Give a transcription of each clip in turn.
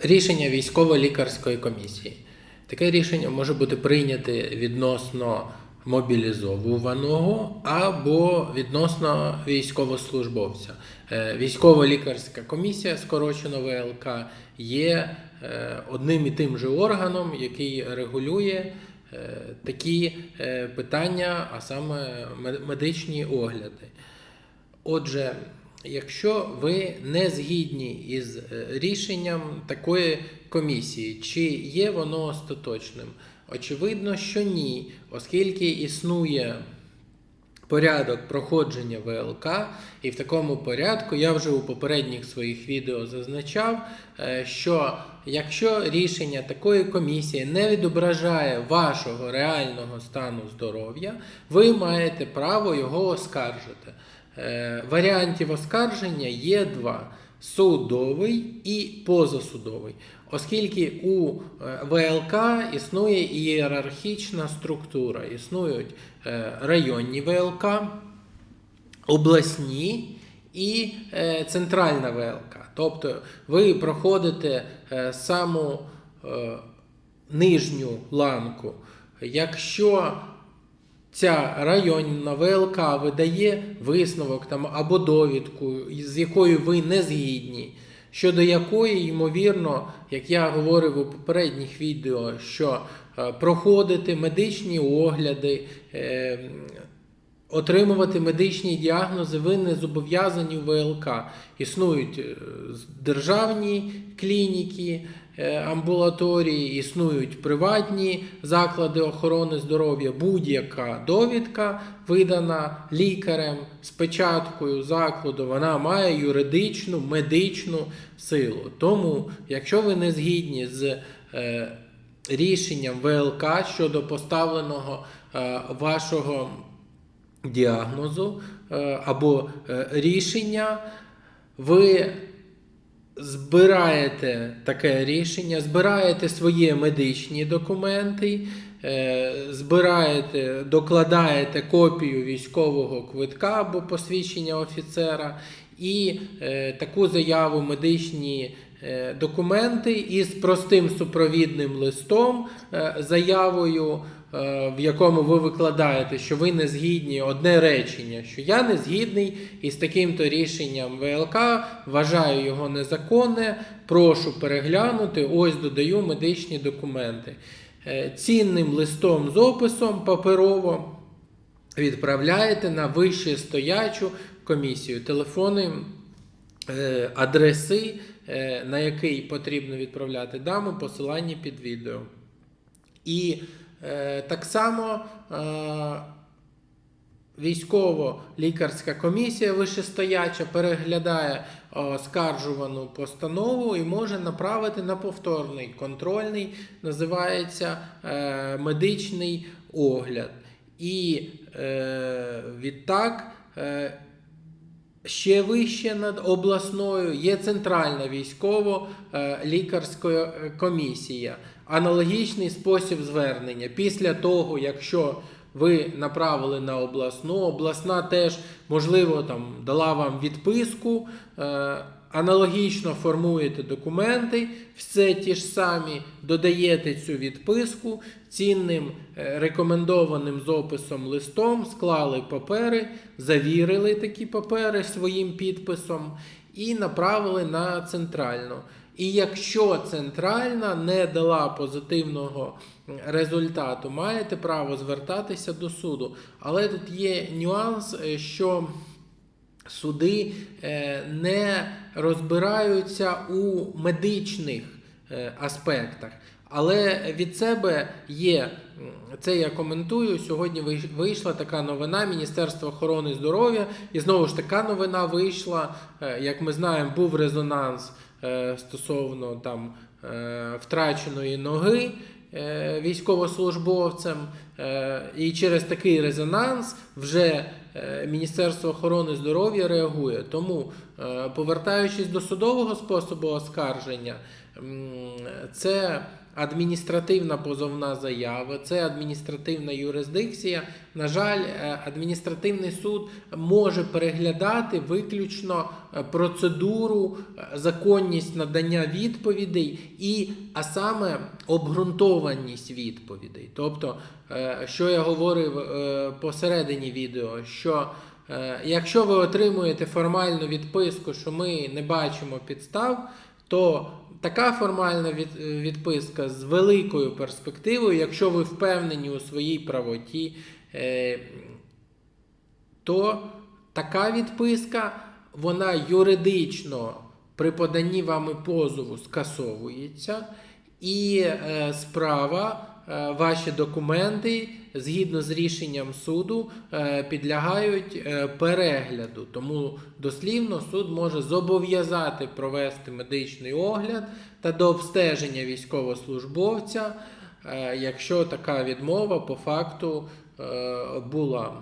Рішення військово-лікарської комісії. Таке рішення може бути прийняте відносно мобілізованого або відносно військовослужбовця. Е, Військово-лікарська комісія, скорочено ВЛК, є е, одним і тим же органом, який регулює е, такі питання, а саме медичні огляди. Отже, якщо ви не згідні із е, рішенням такої комісії, чи є воно остаточним? Очевидно, що ні, оскільки існує порядок проходження ВЛК, і в такому порядку я вже у попередніх своїх відео зазначав, е, що якщо рішення такої комісії не відображає вашого реального стану здоров'я, ви маєте право його оскаржити. Е, Варіантів оскарження є два: судовий і позасудовий. Оскільки у е, ВЛК існує ієрархічна структура, існують е, районні ВЛК, обласні і центральна ВЛК. Тобто ви проходите саму нижню ланку. Якщо ця районна ВЛК видає висновок там або довідку, з якою ви не згідні, щодо якої, ймовірно, як я говорив у попередніх відео, що е, проходити медичні огляди, е, отримувати медичні діагнози ви не зобов'язані в ВЛК. Існують е, державні клініки, амбулаторії, існують приватні заклади охорони здоров'я. Будь-яка довідка, видана лікарем з печаткою закладу, вона має юридичну медичну силу. Тому, якщо ви не згідні з е, рішенням ВЛК щодо поставленого е, вашого діагнозу е, або е, рішення, ви збираєте таке рішення, збираєте свої медичні документи, е, збираєте, докладаєте копію військового квитка або посвідчення офіцера і е, таку заяву медичні. е, Документи із простим супровідним листом, заявою, в якому ви викладаєте, що ви не згідні одне речення, що я не згідний із таким-то рішенням ВЛК, вважаю його незаконне, прошу переглянути, ось додаю медичні документи. Е, Цінним листом з описом паперово відправляєте на вище стоячу комісію. Телефони, е, адреси, е, на який потрібно відправляти, дам у посиланні під відео. І е, так само е, військово-лікарська комісія вищестояча переглядає оскаржувану постанову і може направити на повторний контрольний, називається е, медичний огляд. І е, відтак. Е, Ще вище над обласною є центральна військово-лікарська комісія. Аналогічний спосіб звернення. Після того, якщо ви направили на обласну, обласна теж, можливо, там дала вам відписку. е, Аналогічно формуєте документи, все ті ж самі додаєте цю відписку цінним е, рекомендованим з описом листом, склали папери, завірили такі папери своїм підписом і направили на центральну. І якщо центральна не дала позитивного результату, маєте право звертатися до суду. Але тут є нюанс, е, що суди е, не розбираються у медичних е, аспектах. Але від себе є, це я коментую. Сьогодні вийш- вийшла така новина Міністерства охорони здоров'я. І знову ж така новина вийшла. Як ми знаємо, був резонанс стосовно там е, втраченої ноги е, військовослужбовцем. Е, І через такий резонанс вже е, Міністерство охорони здоров'я реагує. Тому, е, повертаючись до судового способу оскарження, це адміністративна позовна заява, це адміністративна юрисдикція. На жаль, е, адміністративний суд може переглядати виключно е, процедуру, е, законність надання відповідей і, а саме, обґрунтованість відповідей. Тобто, е, що я говорив е, посередині відео, що е, якщо ви отримуєте формальну відписку, що ми не бачимо підстав, то така формальна відписка з великою перспективою, якщо ви впевнені у своїй правоті, е, то така відписка, вона юридично при поданні вами позову скасовується, і е, справа, е, ваші документи згідно з рішенням суду е, підлягають е, перегляду. Тому дослівно суд може зобов'язати провести медичний огляд та до обстеження військовослужбовця, е, якщо така відмова по факту е, була.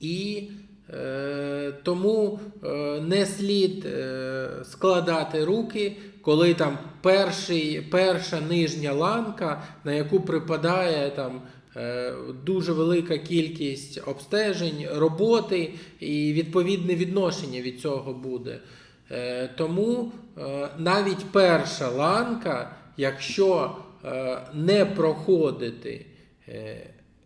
І е, тому е, не слід е, складати руки, коли там перший, перша нижня ланка, на яку припадає там. е, Дуже велика кількість обстежень, роботи і відповідне відношення від цього буде. Е, Тому е, навіть перша ланка, якщо не проходити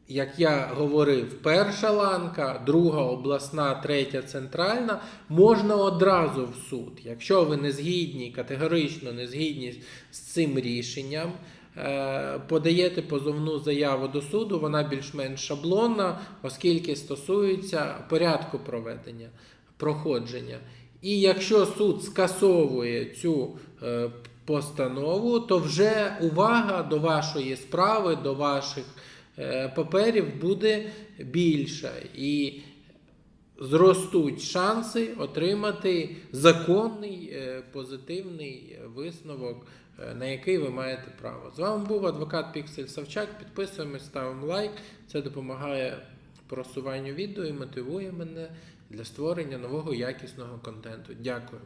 як я говорив, перша ланка, друга обласна, третя центральна, можна одразу в суд. Якщо ви не згідні, категорично не згідні з цим рішенням, е, подаєте позовну заяву до суду, вона більш-менш шаблонна, оскільки стосується порядку проведення, проходження. І якщо суд скасовує цю е, постанову, то вже увага до вашої справи, до ваших паперів буде більша і зростуть шанси отримати законний е, позитивний висновок, е, на який ви маєте право. З вами був адвокат Піксель Савчак. Підписуємось, ставимо лайк. Це допомагає просуванню відео і мотивує мене для створення нового якісного контенту. Дякую.